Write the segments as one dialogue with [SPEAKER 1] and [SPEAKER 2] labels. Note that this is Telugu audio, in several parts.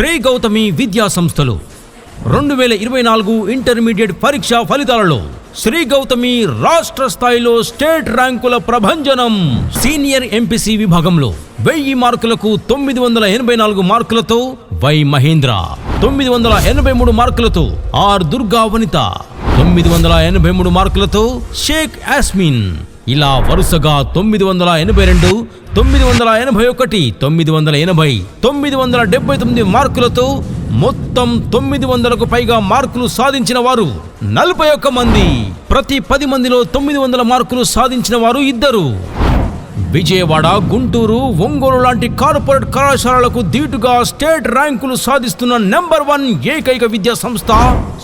[SPEAKER 1] శ్రీ గౌతమి విద్యా సంస్థలు. రెండు వేల ఇరవై నాలుగు ఇంటర్మీడియట్ పరీక్ష ఫలితాలలో శ్రీ గౌతమి రాష్ట్ర స్థాయిలో స్టేట్ ర్యాంకుల ప్రభంజనం. సీనియర్ ఎంపీసీ విభాగంలో వెయ్యి మార్కులకు తొమ్మిది వందల ఎనభై నాలుగు మార్కులతో వై మహేంద్ర తొమ్మిది వందల ఎనభై మూడు మార్కులతో ఆర్ దుర్గా వనిత తొమ్మిది వందల ఎనభై మూడు మార్కులతో షేక్ యాస్మిన్ ఇలా వరుసగా తొమ్మిది వందల ఎనభై రెండు తొమ్మిది వందల ఎనభై ఒకటి తొమ్మిది వందల ఎనభై తొమ్మిది వందల డెబ్బై తొమ్మిది మార్కులతో మొత్తం తొమ్మిది వందలకు పైగా మార్కులు సాధించిన వారు నలభై ఒక్క మంది. ప్రతి పది మందిలో తొమ్మిది వందల మార్కులు సాధించిన వారు ఇద్దరు. విజయవాడ గుంటూరు ఒంగోలు లాంటి కార్పొరేట్ కళాశాలలకు ధీటుగా స్టేట్ ర్యాంకులు సాధిస్తున్న నెంబర్ వన్ ఏకైక విద్యా సంస్థ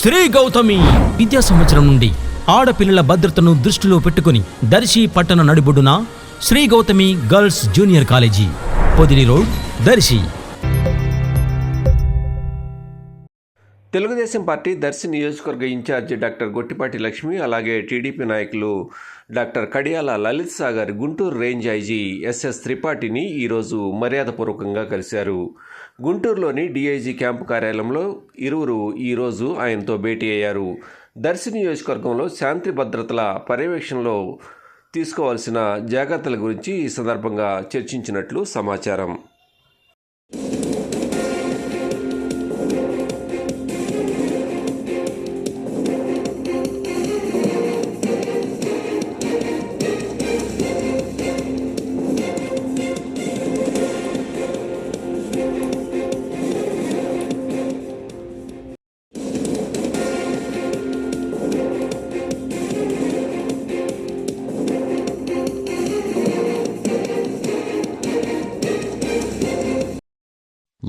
[SPEAKER 1] శ్రీ గౌతమి. విద్యా సంవత్సరం నుండి ఆడపిల్లల భద్రతను దృష్టిలో పెట్టుకుని దర్శి పట్టణ నడిబొడ్డున Shri Gautami girls junior college Podili road Darsi.
[SPEAKER 2] Telugu Desam party Darsi నియోజకవర్గ in charge doctor Gottipati Lakshmi అలాగే టీడీపీ నాయకులు doctor Kadiyala Lalit Sagar Guntur range IG SS త్రిపాఠిని ఈరోజు మర్యాదపూర్వకంగా కలిశారు. గుంటూరులోని డీఐజీ క్యాంపు కార్యాలయంలో ఇరువురు ఈరోజు ఆయనతో భేటీ అయ్యారు. దర్శి నియోజకవర్గంలో శాంతి భద్రతల పర్యవేక్షణలో తీసుకోవాల్సిన జాగ్రత్తల గురించి ఈ సందర్భంగా చర్చించినట్లు సమాచారం.